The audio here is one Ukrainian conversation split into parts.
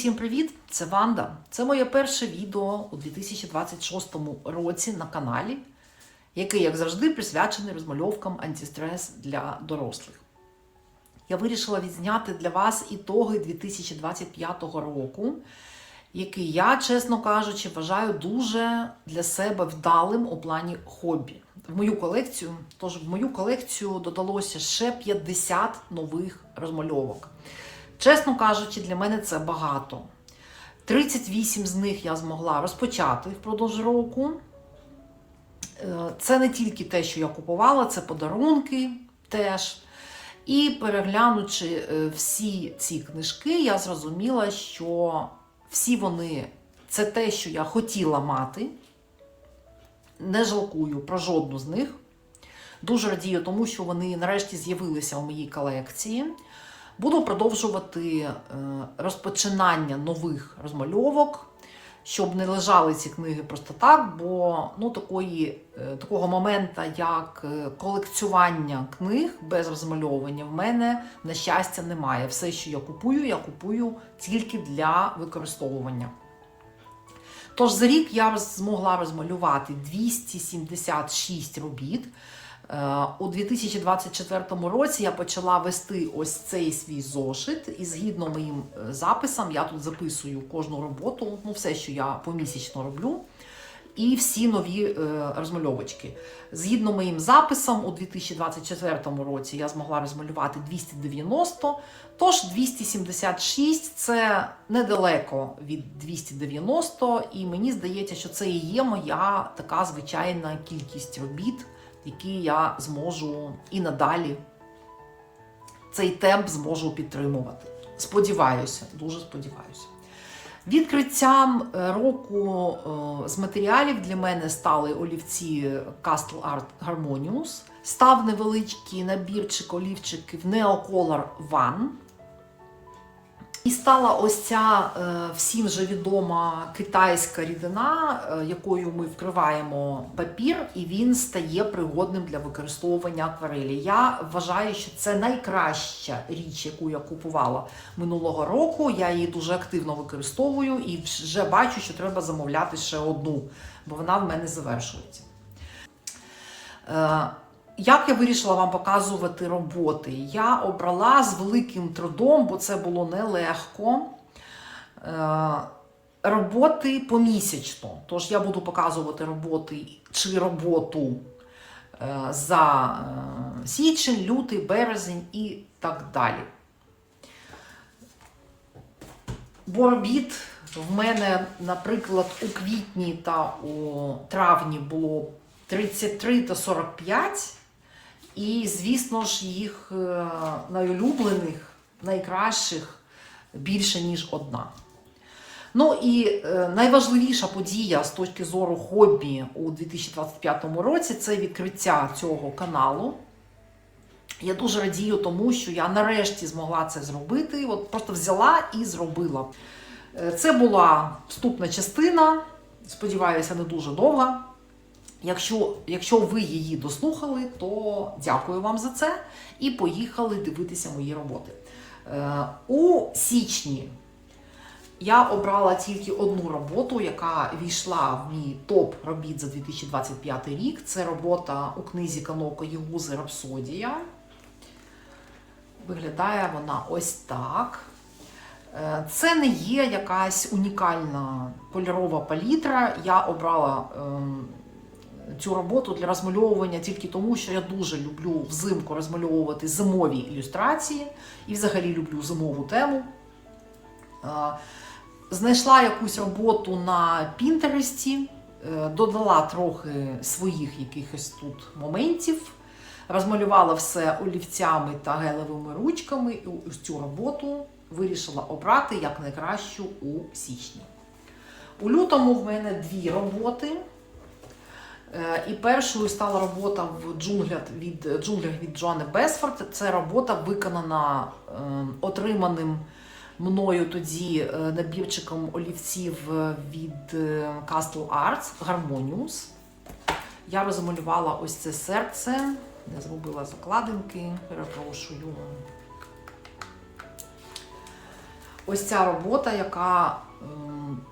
всім привіт! Це Ванда. Це моє перше відео у 2026 році на каналі, який, як завжди, присвячений розмальовкам антистрес для дорослих. Я вирішила відзняти для вас ітоги 2025 року, який я, чесно кажучи, вважаю дуже для себе вдалим у плані хобі. В мою колекцію, тож в мою колекцію додалося ще 50 нових розмальовок. Чесно кажучи, для мене це багато. 38 з них я змогла розпочати впродовж року. Е, Це не тільки те, що я купувала, це подарунки теж. І переглянучи е, всі ці книжки, я зрозуміла, що всі вони це те, що я хотіла мати. Не жалкую про жодну з них. Дуже радію тому, що вони нарешті з'явилися у моїй колекції. Буду продовжувати е, розпочинання нових розмальовок, щоб не лежали ці книги просто так, бо ну, такої, е, такого моменту, як е, колекціювання книг без розмальовування, в мене, на щастя, немає. Все, що я купую, я купую тільки для використовування. Тож за рік я змогла розмалювати 276 робіт. Е, У 2024 році я почала вести ось цей свій зошит, і згідно моїм е, записам, я тут записую кожну роботу, ну все, що я помісячно роблю, і всі нові е, розмальовочки. Згідно моїм записам, у 2024 році я змогла розмалювати 290, тож 276 це недалеко від 290, і мені здається, що це і є моя така звичайна кількість робіт які я зможу і надалі цей темп зможу підтримувати. Сподіваюся, дуже сподіваюся. Відкриттям е, року е, з матеріалів для мене стали олівці Castle Art Harmonious. Став невеличкий набірчик олівчиків Neocolor One. І стала ось ця е, всім вже відома китайська рідина, е, якою ми вкриваємо папір, і він стає пригодним для використовування акварелі. Я вважаю, що це найкраща річ, яку я купувала минулого року. Я її дуже активно використовую і вже бачу, що треба замовляти ще одну, бо вона в мене завершується. Як я вирішила вам показувати роботи? Я обрала з великим трудом, бо це було нелегко. е, Роботи помісячно. Тож я буду показувати роботи чи роботу е, за е, січень, лютий, березень і так далі. Бо робіт в мене, наприклад, у квітні та у травні було 33 та 45. І, звісно ж, їх е, найулюблених, найкращих більше, ніж одна. Ну і е, найважливіша подія з точки зору хобі у 2025 році це відкриття цього каналу. Я дуже радію тому, що я нарешті змогла це зробити. От просто взяла і зробила. Е, Це була вступна частина, сподіваюся, не дуже довга. Якщо, якщо ви її дослухали, то дякую вам за це і поїхали дивитися мої роботи. Е, у січні я обрала тільки одну роботу, яка війшла в мій топ робіт за 2025 рік. Це робота у книзі Каноко Єгузи Рапсодія. Виглядає вона ось так. Е, Це не є якась унікальна кольорова палітра. Я обрала ем, цю роботу для розмальовування тільки тому, що я дуже люблю взимку розмальовувати зимові ілюстрації і взагалі люблю зимову тему. Знайшла якусь роботу на Пінтересті, додала трохи своїх якихось тут моментів, розмалювала все олівцями та гелевими ручками, і цю роботу вирішила обрати як найкращу у січні. У лютому в мене дві роботи. Е, І першою стала робота в джунглях від, джунглях від Джоанни Бесфорд. Це робота виконана е, отриманим мною тоді е, набірчиком олівців від Castle Arts Harmonious. Я розмалювала ось це серце, не зробила закладинки, перепрошую. Ось ця робота, яка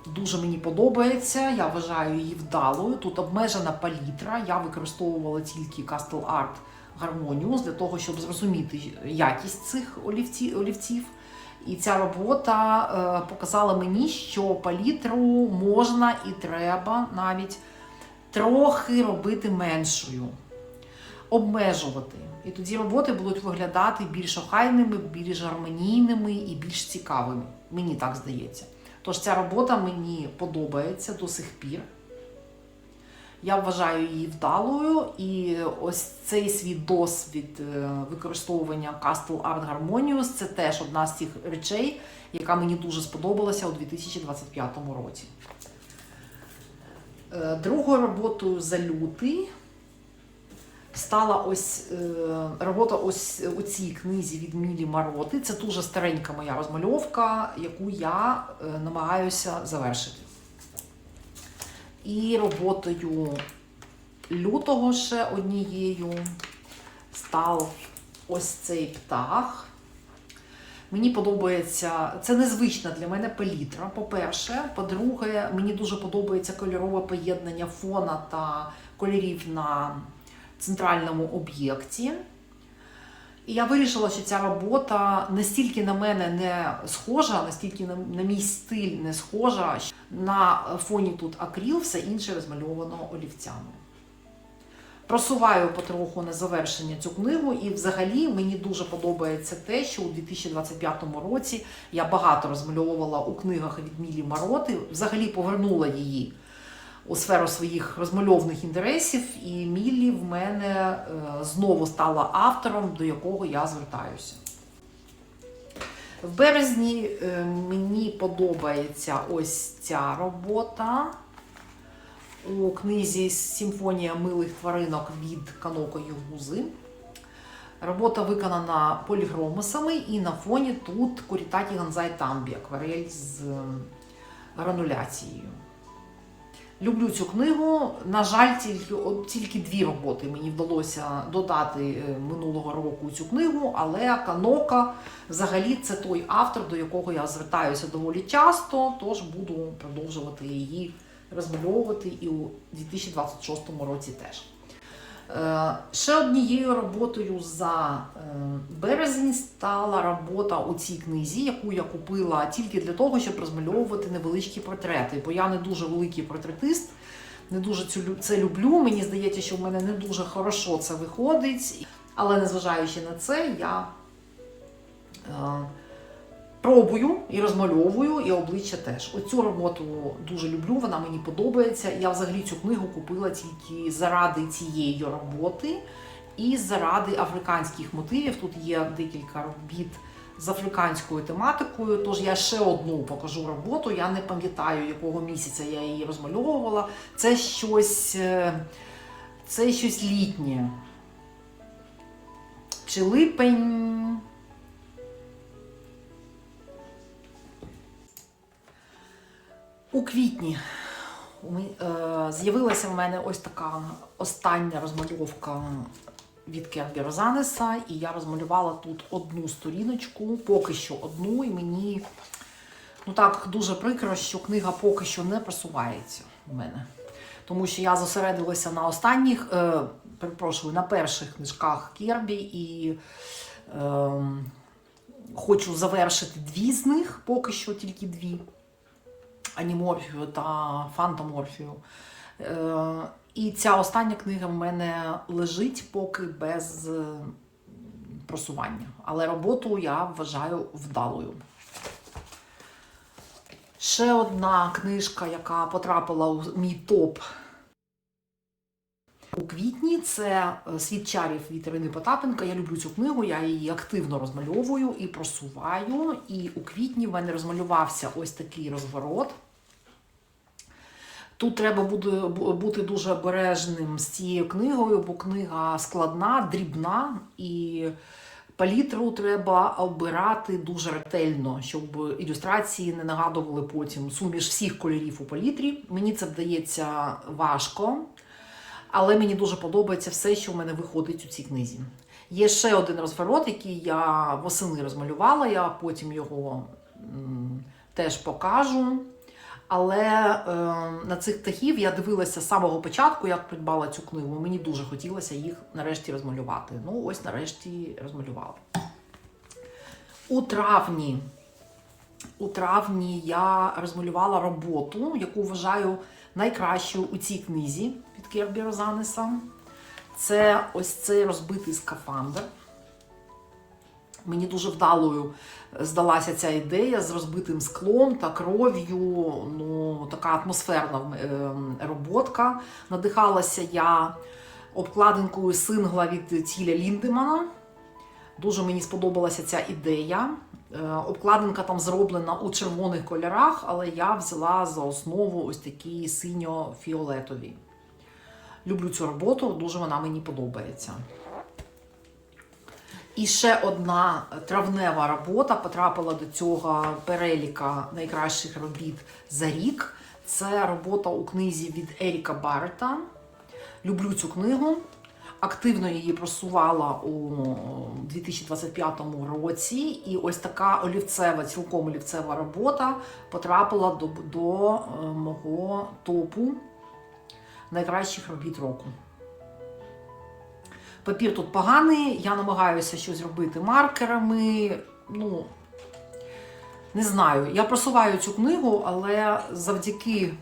дуже мені подобається. Я вважаю її вдалою. Тут обмежена палітра. Я використовувала тільки Castle Art Harmonious для того, щоб зрозуміти якість цих олівців. І ця робота е, показала мені, що палітру можна і треба навіть трохи робити меншою, обмежувати. І тоді роботи будуть виглядати більш охайними, більш гармонійними і більш цікавими. Мені так здається. Тож ця робота мені подобається до сих пір. Я вважаю її вдалою, і ось цей свій досвід е, використовування Castle Art Harmonious це теж одна з тих речей, яка мені дуже сподобалася у 2025 році. Е, Другою роботою за лютий стала ось е, робота ось у цій книзі від Мілі Мароти. Це дуже старенька моя розмальовка, яку я е, намагаюся завершити. І роботою лютого ще однією став ось цей птах. Мені подобається, це незвична для мене палітра, по-перше. По-друге, мені дуже подобається кольорове поєднання фона та кольорів на центральному об'єкті. І я вирішила, що ця робота настільки на мене не схожа, настільки на, на мій стиль не схожа. На фоні тут акріл, все інше розмальовано олівцями. Просуваю потроху на завершення цю книгу, і взагалі мені дуже подобається те, що у 2025 році я багато розмальовувала у книгах від Мілі Мароти, взагалі повернула її у сферу своїх розмальовних інтересів, і Міллі в мене е, знову стала автором, до якого я звертаюся. В березні е, мені подобається ось ця робота у книзі Симфонія милих тваринок від Каноко Югузи. Робота виконана полігромосами, і на фоні тут Курітаті Ганзай Тамбі, акварель з е, грануляцією. Люблю цю книгу. На жаль, тільки, тільки дві роботи мені вдалося додати е, минулого року цю книгу, але Канока взагалі це той автор, до якого я звертаюся доволі часто, тож буду продовжувати її розмальовувати і у 2026 році теж. Е, Ще однією роботою за е, березень стала робота у цій книзі, яку я купила тільки для того, щоб розмальовувати невеличкі портрети. Бо я не дуже великий портретист, не дуже це люблю. Мені здається, що в мене не дуже хорошо це виходить. Але незважаючи на це, я е, пробую і розмальовую, і обличчя теж. Оцю роботу дуже люблю, вона мені подобається. Я взагалі цю книгу купила тільки заради цієї роботи і заради африканських мотивів. Тут є декілька робіт з африканською тематикою. Тож я ще одну покажу роботу. Я не пам'ятаю, якого місяця я її розмальовувала. Це щось, е, це щось літнє. Чи липень. Квітні е, з'явилася в мене ось така остання розмальовка від Кербі Розанеса, і я розмалювала тут одну сторіночку, поки що одну, і мені ну так дуже прикро, що книга поки що не просувається у мене. Тому що я зосередилася на останніх, е, перепрошую, на перших книжках Кербі і е, хочу завершити дві з них, поки що тільки дві. Аніморфію та Фантоморфію. Е, і ця остання книга в мене лежить поки без е, просування. Але роботу я вважаю вдалою. Ще одна книжка, яка потрапила у мій топ у квітні, це е, Світ чарів від Ірини Потапенка. Я люблю цю книгу, я її активно розмальовую і просуваю. І у квітні в мене розмалювався ось такий розворот. Тут треба буде бути дуже обережним з цією книгою, бо книга складна, дрібна, і палітру треба обирати дуже ретельно, щоб ілюстрації не нагадували потім суміш всіх кольорів у палітрі. Мені це вдається важко, але мені дуже подобається все, що в мене виходить у цій книзі. Є ще один розворот, який я восени розмалювала. Я потім його м, теж покажу. Але е, на цих птахів я дивилася з самого початку, як придбала цю книгу. Мені дуже хотілося їх нарешті розмалювати. Ну, ось нарешті розмалювала. У травні, у травні я розмалювала роботу, яку вважаю найкращою у цій книзі від Кербі Розанеса. Це ось цей розбитий скафандр. Мені дуже вдалою здалася ця ідея з розбитим склом та кров'ю. Ну, така атмосферна е, роботка. Надихалася я обкладинкою сингла від Тіля Ліндемана. Дуже мені сподобалася ця ідея. Е, Обкладинка там зроблена у червоних кольорах, але я взяла за основу ось такі синьо-фіолетові. Люблю цю роботу, дуже вона мені подобається. І ще одна травнева робота потрапила до цього переліка найкращих робіт за рік. Це робота у книзі від Еріка Баррета. Люблю цю книгу. Активно її просувала у 2025 році. І ось така олівцева, цілком олівцева робота потрапила до, до е, мого топу найкращих робіт року. Папір тут поганий, я намагаюся щось робити маркерами. Ну, не знаю. Я просуваю цю книгу, але завдяки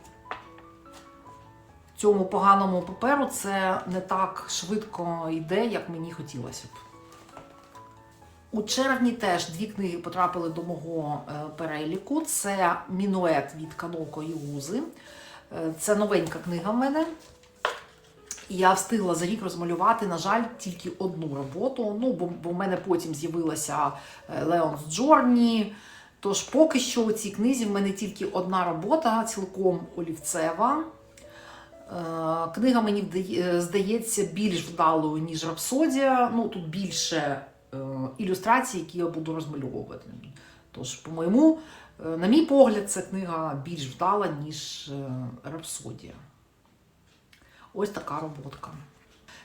цьому поганому паперу це не так швидко йде, як мені хотілося б. У червні теж дві книги потрапили до мого е, переліку. Це Мінует від Каноко і Гузи. Е, Це новенька книга в мене. І я встигла за рік розмалювати, на жаль, тільки одну роботу. Ну, бо, бо в мене потім з'явилася Леонс Джорні. Тож поки що у цій книзі в мене тільки одна робота, цілком олівцева. Е, Книга мені здається більш вдалою, ніж Рапсодія. Ну, тут більше е, ілюстрацій, які я буду розмальовувати. Тож, по-моєму, е, на мій погляд, ця книга більш вдала, ніж е, Рапсодія. Ось така роботка.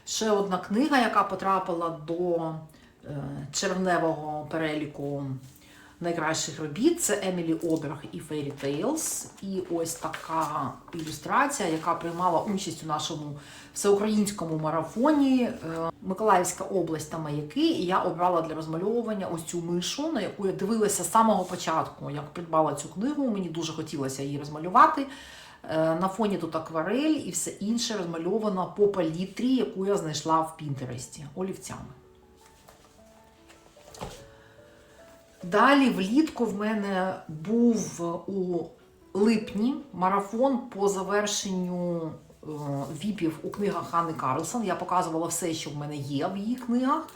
Ще одна книга, яка потрапила до е, червневого переліку найкращих робіт, це Емілі Оберг і Fairy Tales. І ось така ілюстрація, яка приймала участь у нашому всеукраїнському марафоні. Е, Миколаївська область та маяки. І я обрала для розмальовування ось цю мишу, на яку я дивилася з самого початку, як придбала цю книгу. Мені дуже хотілося її розмалювати. Е, На фоні тут акварель і все інше розмальовано по палітрі, яку я знайшла в Пінтересті олівцями. Далі влітку в мене був у липні марафон по завершенню е, віпів у книгах Ханни Карлсон. Я показувала все, що в мене є в її книгах.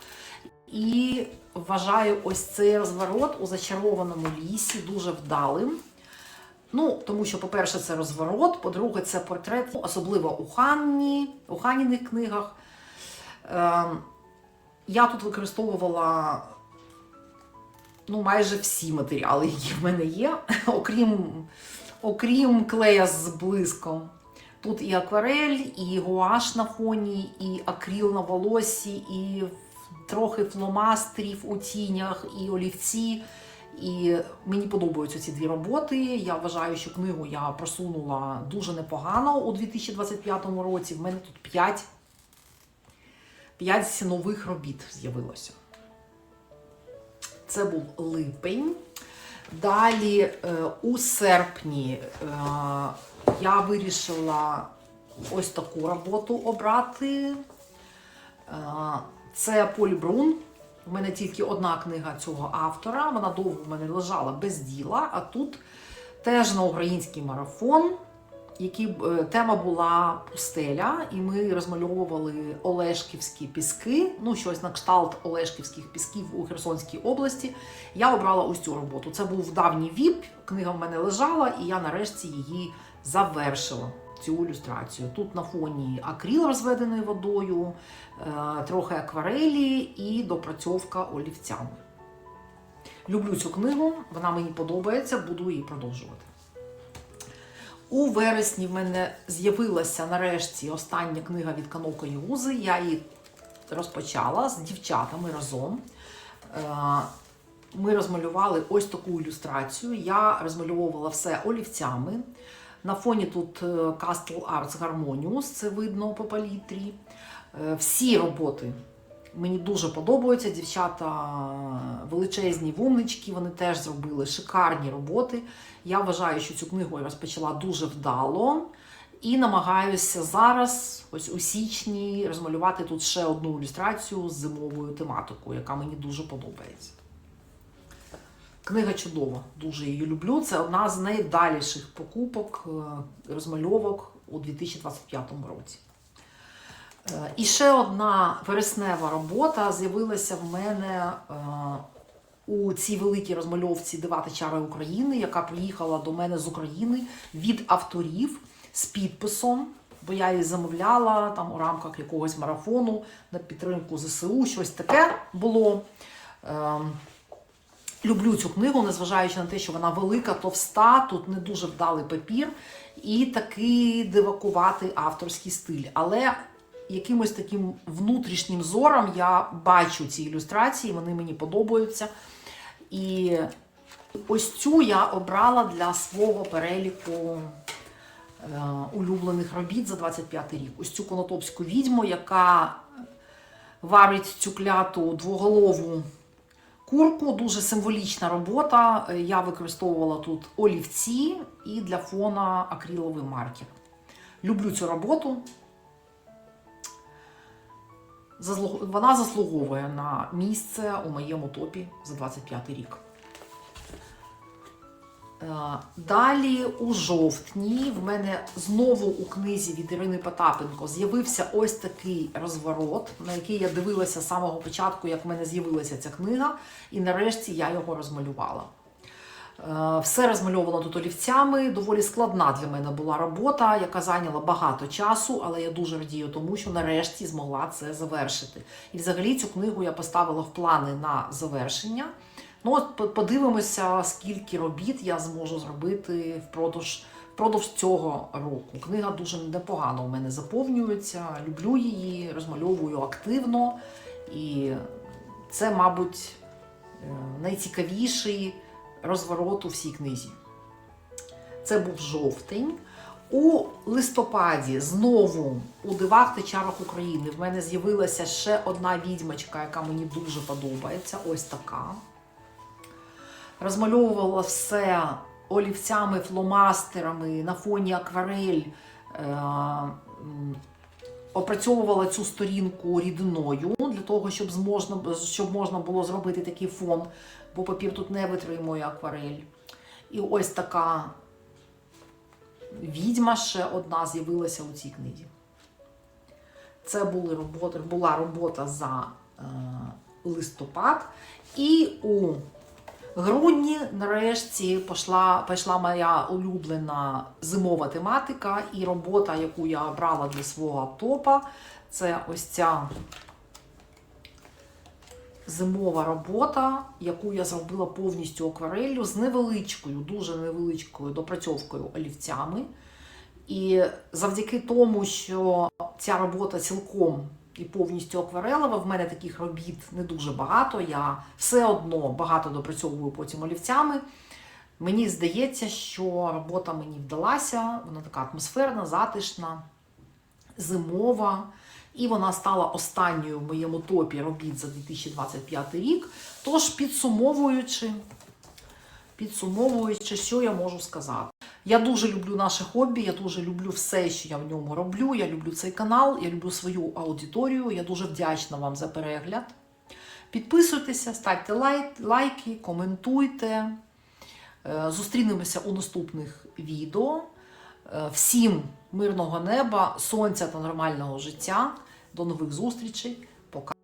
І вважаю ось цей розворот у зачарованому лісі дуже вдалим. Ну, тому що, по-перше, це розворот, по-друге, це портрет, особливо у Ханні, у Ханніних книгах. Е, я тут використовувала ну, майже всі матеріали, які в мене є, окрім, окрім клея з блиском. Тут і акварель, і гуаш на фоні, і акріл на волосі, і трохи фломастерів у тінях, і олівці. І мені подобаються ці дві роботи. Я вважаю, що книгу я просунула дуже непогано у 2025 році. В мене тут 5, 5 нових робіт з'явилося. Це був липень. Далі е, у серпні е, я вирішила ось таку роботу обрати. Е, Це Поль Брун. У мене тільки одна книга цього автора. Вона довго в мене лежала без діла. А тут теж на український марафон, який е, тема була пустеля, і ми розмальовували Олешківські піски, ну щось на кшталт Олешківських пісків у Херсонській області. Я обрала ось цю роботу. Це був давній віп, книга в мене лежала, і я нарешті її завершила. Цю ілюстрацію. Тут на фоні акріл розведений водою, е, трохи акварелі і допрацьовка олівцями. Люблю цю книгу, вона мені подобається, буду її продовжувати. У вересні в мене з'явилася нарешті остання книга від Канока Юзи. Я її розпочала з дівчатами разом. Е, ми розмалювали ось таку ілюстрацію. Я розмальовувала все олівцями. На фоні тут е, Castle Arts Harmonious, це видно по палітрі. Е, Всі роботи мені дуже подобаються. Дівчата величезні вумнички, вони теж зробили шикарні роботи. Я вважаю, що цю книгу я розпочала дуже вдало. І намагаюся зараз, ось у січні, розмалювати тут ще одну ілюстрацію з зимовою тематикою, яка мені дуже подобається. Книга чудова, дуже її люблю. Це одна з найвдаліших покупок, е, розмальовок у 2025 році. Е, І ще одна вереснева робота з'явилася в мене е, у цій великій розмальовці Дива та чари України, яка приїхала до мене з України від авторів з підписом, бо я її замовляла там у рамках якогось марафону на підтримку ЗСУ, щось таке було. Люблю цю книгу, незважаючи на те, що вона велика, товста, тут не дуже вдалий папір і такий дивакуватий авторський стиль. Але якимось таким внутрішнім зором я бачу ці ілюстрації, вони мені подобаються. І ось цю я обрала для свого переліку е, улюблених робіт за 25 рік. Ось цю конотопську відьму, яка варить цю кляту двоголову курку. Дуже символічна робота. Е, Я використовувала тут олівці і для фона акриловий маркер. Люблю цю роботу. Вона заслуговує на місце у моєму топі за 25 рік. Е, Далі у жовтні в мене знову у книзі від Ірини Потапенко з'явився ось такий розворот, на який я дивилася з самого початку, як в мене з'явилася ця книга, і нарешті я його розмалювала. Е, Все розмальовано тут олівцями. Доволі складна для мене була робота, яка зайняла багато часу, але я дуже радію тому, що нарешті змогла це завершити. І взагалі цю книгу я поставила в плани на завершення. Ну, от подивимося, скільки робіт я зможу зробити впродовж, впродовж цього року. Книга дуже непогано у мене заповнюється. Люблю її, розмальовую активно. І це, мабуть, е, найцікавіший розворот у всій книзі. Це був жовтень. У листопаді знову у дивах та чарах України в мене з'явилася ще одна відьмачка, яка мені дуже подобається. Ось така. Розмальовувала все олівцями, фломастерами на фоні акварель. Е, опрацьовувала цю сторінку рідиною для того, щоб зможна, щоб можна було зробити такий фон, бо папір тут не витримує акварель. І ось така відьма ще одна з'явилася у цій книзі. Це були роботи, була робота за е, листопад. І у грудні, нарешті, пішла, пішла моя улюблена зимова тематика і робота, яку я обрала для свого топа. Це ось ця зимова робота, яку я зробила повністю аквареллю з невеличкою, дуже невеличкою допрацьовкою олівцями. І завдяки тому, що ця робота цілком і повністю акварелова, в мене таких робіт не дуже багато. Я все одно багато допрацьовую потім олівцями. Мені здається, що робота мені вдалася, вона така атмосферна, затишна, зимова. І вона стала останньою в моєму топі робіт за 2025 рік. Тож, підсумовуючи, підсумовуючи, що я можу сказати. Я дуже люблю наше хобі, я дуже люблю все, що я в ньому роблю. Я люблю цей канал, я люблю свою аудиторію. Я дуже вдячна вам за перегляд. Підписуйтеся, ставте лайк, лайки, коментуйте. Е, Зустрінемося у наступних відео. Е, Всім мирного неба, сонця та нормального життя. До нових зустрічей. Пока.